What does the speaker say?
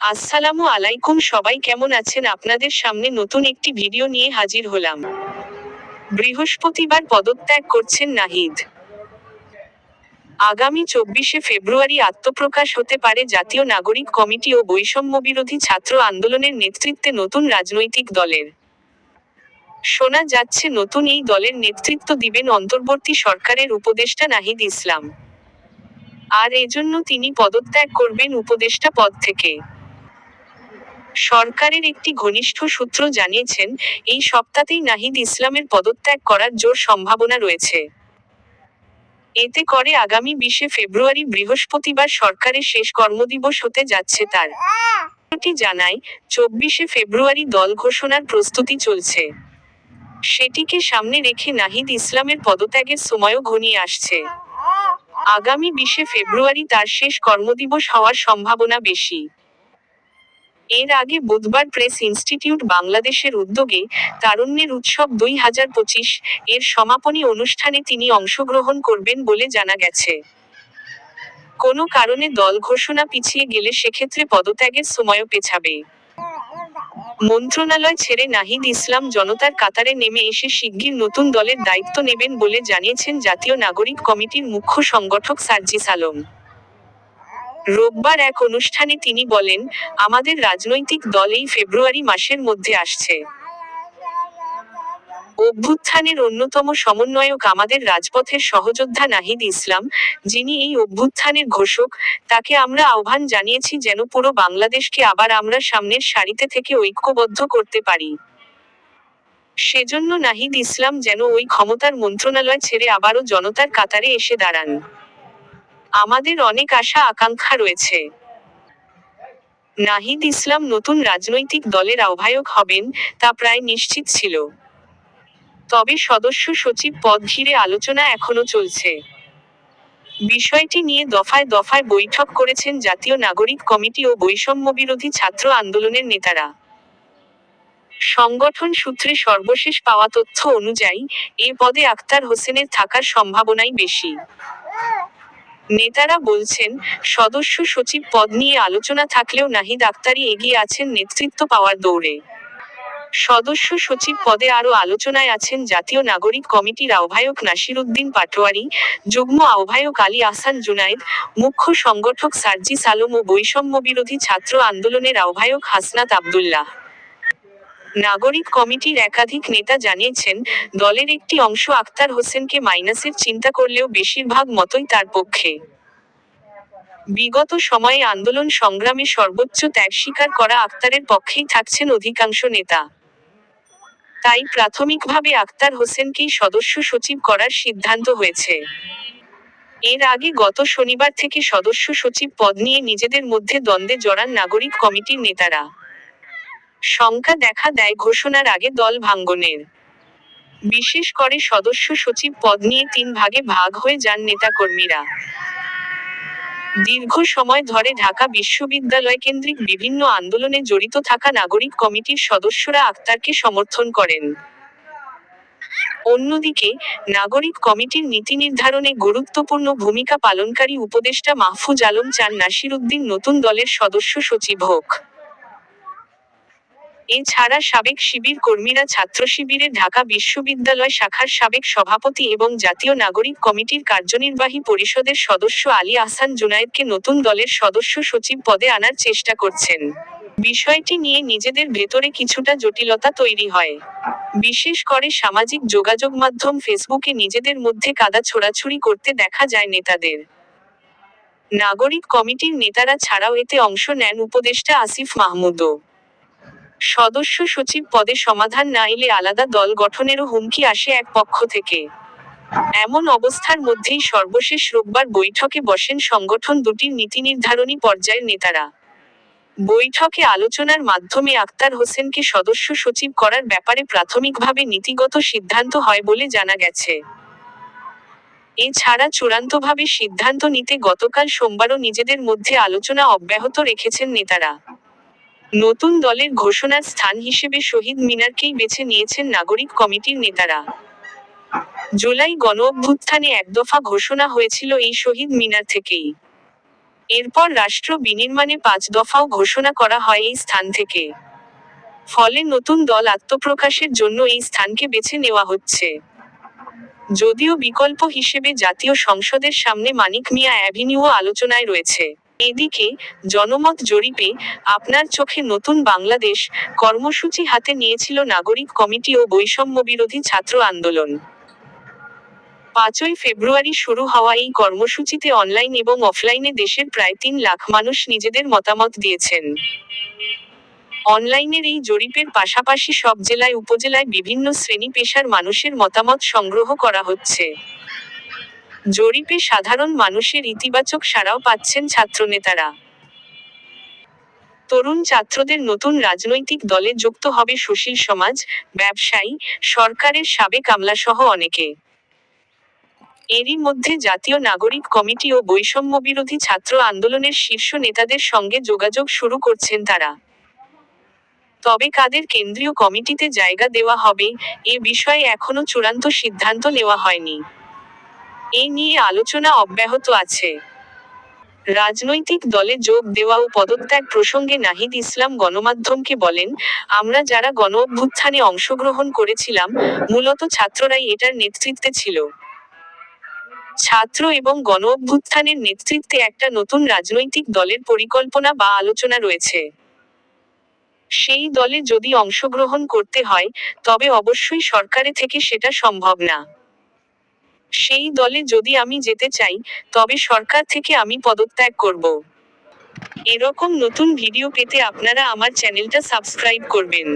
আসসালামু আলাইকুম, সবাই কেমন আছেন? আপনাদের সামনে নতুন একটি ভিডিও নিয়ে হাজির হলাম। বৃহস্পতিবার পদত্যাগ করছেন নাহিদ। আগামী চব্বিশে ফেব্রুয়ারি আত্মপ্রকাশ হতে পারে জাতীয় নাগরিক কমিটি ও বৈষম্য বিরোধী ছাত্র আন্দোলনের নেতৃত্বে নতুন রাজনৈতিক দলের। শোনা যাচ্ছে নতুন এই দলের নেতৃত্ব দিবেন অন্তর্বর্তী সরকারের উপদেষ্টা নাহিদ ইসলাম। আর এজন্য তিনি পদত্যাগ করবেন উপদেষ্টা পদ থেকে। সরকারের একটি ঘনিষ্ঠ সূত্র জানিয়েছেন, এই সপ্তাহতেই নাহিদ ইসলামের পদত্যাগ করার জোর সম্ভাবনা রয়েছে। এতে করে আগামী বিশে ফেব্রুয়ারি বৃহস্পতিবার সরকারের শেষ কর্মদিবস হতে যাচ্ছে তার। জানায়, চব্বিশে ফেব্রুয়ারি দল ঘোষণার প্রস্তুতি চলছে। সেটিকে সামনে রেখে নাহিদ ইসলামের পদত্যাগের সময়ও ঘনিয়ে আসছে। আগামী বিশে ফেব্রুয়ারি তার শেষ কর্মদিবস হওয়ার সম্ভাবনা বেশি। এর আগে বুধবার প্রেস ইনস্টিটিউট বাংলাদেশের উদ্যোগে তারুণ্যের উৎসব দুই হাজার পঁচিশ এর সমাপনী অনুষ্ঠানে তিনি অংশগ্রহণ করবেন বলে জানা গেছে। কোনো কারণে দল ঘোষণা পিছিয়ে গেলে সেক্ষেত্রে পদত্যাগের সময়ও পেছাবে। মন্ত্রণালয় ছেড়ে নাহিদ ইসলাম জনতার কাতারে নেমে এসে শিগগির নতুন দলের দায়িত্ব নেবেন বলে জানিয়েছেন জাতীয় নাগরিক কমিটির মুখ্য সংগঠক সার্জিস আলম। রোববার এক অনুষ্ঠানে তিনি বলেন, আমাদের রাজনৈতিক দল এই ফেব্রুয়ারি মাসের মধ্যে আসছে। অভ্যুত্থানের অন্যতম সমন্বয়ক আমাদের রাজপথের সহযোদ্ধা নাহিদ ইসলাম, যিনি এই অভ্যুত্থানের ঘোষক, তাকে আমরা আহ্বান জানিয়েছি যেন পুরো বাংলাদেশকে আবার আমরা সামনের সারিতে থেকে ঐক্যবদ্ধ করতে পারি। সেজন্য নাহিদ ইসলাম যেন ওই ক্ষমতার মন্ত্রণালয় ছেড়ে আবারও জনতার কাতারে এসে দাঁড়ান। আমাদের অনেক আশা, আকাঙ্ক্ষা রয়েছে। নাহিদ ইসলাম নতুন রাজনৈতিক দলের আহ্বায়ক হবেন তা প্রায় নিশ্চিত ছিল। তবে সদস্য সচিব পদ ঘিরে আলোচনা এখনও চলছে। বিষয়টি নিয়ে দফায় দফায় বৈঠক করেছেন জাতীয় নাগরিক কমিটি ও বৈষম্য বিরোধী ছাত্র আন্দোলনের নেতারা। সংগঠন সূত্রে সর্বশেষ পাওয়া তথ্য অনুযায়ী, এ পদে আক্তার হোসেনের থাকার সম্ভাবনাই বেশি। নেতারা বলছেন, সদস্য সচিব পদ নিয়ে আলোচনা থাকলেও নাহিদ আক্তারি এগিয়ে আছেন নেতৃত্ব পাওয়ার দৌড়ে। সদস্য সচিব পদে আরও আলোচনায় আছেন জাতীয় নাগরিক কমিটির আহ্বায়ক নাসিরুদ্দিন পাটোয়ারি, যুগ্ম আহ্বায়ক আলী আহসান জুনায়েদ, মুখ্য সংগঠক সার্জি সালম ও বৈষম্য বিরোধী ছাত্র আন্দোলনের আহ্বায়ক হাসনাত আবদুল্লাহ। নাগরিক কমিটির একাধিক নেতা জানিয়েছেন, দলের একটি অংশ আক্তার হোসেনকে মাইনাসের চিন্তা করলেও বেশিরভাগ মতই তার পক্ষে। বিগত সময়ে আন্দোলন সংগ্রামে সর্বোচ্চ ত্যাগ স্বীকার করা আক্তারের পক্ষেই থাকছেন অধিকাংশ নেতা। তাই প্রাথমিকভাবে আক্তার হোসেনকেই সদস্য সচিব করার সিদ্ধান্ত হয়েছে। এর আগে গত শনিবার থেকে সদস্য সচিব পদ নিয়ে নিজেদের মধ্যে দ্বন্দ্বে জড়ান নাগরিক কমিটির নেতারা। শঙ্কা দেখা দেয় ঘোষণার আগে দল ভাঙ্গনের। বিশেষ করে সদস্য সচিব পদ নিয়ে তিন ভাগে ভাগ হয়ে যান নেতাকর্মীরা। দীর্ঘ সময় ধরে ঢাকা বিশ্ববিদ্যালয় কেন্দ্রিক বিভিন্ন আন্দোলনে জড়িত থাকা নাগরিক কমিটির সদস্যরা আক্তারকে সমর্থন করেন। অন্যদিকে, নাগরিক কমিটির নীতি নির্ধারণে গুরুত্বপূর্ণ ভূমিকা পালনকারী উপদেষ্টা মাহফুজ আলম চান নাসির উদ্দিন নতুন দলের সদস্য সচিব হোক। এছাড়া সাবেক শিবির কর্মীরা ছাত্র শিবিরে ঢাকা বিশ্ববিদ্যালয় শাখার সাবেক সভাপতি এবং জাতীয় নাগরিক কমিটির কার্যনির্বাহী পরিষদের সদস্য আলী আহসান জুনায়েদকে নতুন দলের সদস্য সচিব পদে আনার চেষ্টা করছেন। বিষয়টি নিয়ে নিজেদের ভেতরে কিছুটা জটিলতা তৈরি হয়। বিশেষ করে সামাজিক যোগাযোগ মাধ্যম ফেসবুকে নিজেদের মধ্যে কাদা ছোড়াছুড়ি করতে দেখা যায় নেতাদের। নাগরিক কমিটির নেতারা ছাড়াও এতে অংশ নেন উপদেষ্টা আসিফ মাহমুদও। সদস্য সচিব পদে সমাধান না এলে আলাদা দল গঠনেরও হুমকি আসে এক পক্ষ থেকে। এমন অবস্থার মধ্যেই সর্বশেষ রোববার বৈঠকে বসেন সংগঠন দুটির নীতি নির্ধারণী পর্যায়ের নেতারা। বৈঠকে আলোচনার মাধ্যমে আক্তার হোসেনকে সদস্য সচিব করার ব্যাপারে প্রাথমিকভাবে নীতিগত সিদ্ধান্ত হয় বলে জানা গেছে। এছাড়া চূড়ান্তভাবে সিদ্ধান্ত নিতে গতকাল সোমবারও নিজেদের মধ্যে আলোচনা অব্যাহত রেখেছেন নেতারা। নতুন দলের ঘোষণার স্থান হিসেবে শহীদ মিনারকেই বেছে নিয়েছেন নাগরিক কমিটির নেতারা। জুলাই গণ অভ্যুত্থানে একদফা ঘোষণা হয়েছিল এই শহীদ মিনার থেকেই। এরপর রাষ্ট্র বিনির্মাণে পাঁচ দফাও ঘোষণা করা হয় এই স্থান থেকে। ফলে নতুন দল আত্মপ্রকাশের জন্য এই স্থানকে বেছে নেওয়া হচ্ছে। যদিও বিকল্প হিসেবে জাতীয় সংসদের সামনে মানিক মিয়া অ্যাভিনিউও আলোচনায় রয়েছে। এদিকে জনমত জরিপে আপনার চোখে নতুন বাংলাদেশ কর্মসূচি হাতে নিয়েছিল নাগরিক কমিটি ও বৈষম্য বিরোধী ছাত্র আন্দোলন। পাঁচই ফেব্রুয়ারি শুরু হওয়া এই কর্মসূচিতে অনলাইন এবং অফলাইনে দেশের প্রায় তিন লাখ মানুষ নিজেদের মতামত দিয়েছেন। অনলাইনের এই জরিপের পাশাপাশি সব জেলায়, উপজেলায় বিভিন্ন শ্রেণি পেশার মানুষের মতামত সংগ্রহ করা হচ্ছে। জরিপে সাধারণ মানুষের ইতিবাচক সাড়াও পাচ্ছেন ছাত্রনেতারা। তরুণ ছাত্রদের নতুন রাজনৈতিক দলে যুক্ত হবে সুশীল সমাজ, ব্যবসায়ী, সরকারের সাবেক আমলাসহ অনেকে। এরই মধ্যে জাতীয় নাগরিক কমিটি ও বৈষম্য বিরোধী ছাত্র আন্দোলনের শীর্ষ নেতাদের সঙ্গে যোগাযোগ শুরু করছেন তারা। তবে কাদের কেন্দ্রীয় কমিটিতে জায়গা দেওয়া হবে, এ বিষয়ে এখনও চূড়ান্ত সিদ্ধান্ত নেওয়া হয়নি। এ নিয়ে আলোচনা অব্যাহত আছে। রাজনৈতিক দলে যোগ দেওয়া ও পদত্যাগ প্রসঙ্গে নাহিদ ইসলাম গণমাধ্যমকে বলেন, আমরা যারা গণ অভ্যুত্থানে অংশগ্রহণ করেছিলাম, মূলত ছাত্ররাই এটার নেতৃত্বে ছিল। ছাত্র এবং গণ অভ্যুত্থানের নেতৃত্বে একটা নতুন রাজনৈতিক দলের পরিকল্পনা বা আলোচনা রয়েছে। সেই দলে যদি অংশগ্রহণ করতে হয়, তবে অবশ্যই সরকারে থেকে সেটা সম্ভব না। সেই দলে যদি আমি যেতে চাই, তবে সরকার থেকে আমি পদত্যাগ করব। এরকম নতুন ভিডিও পেতে আপনারা আমার চ্যানেলটা সাবস্ক্রাইব করবেন।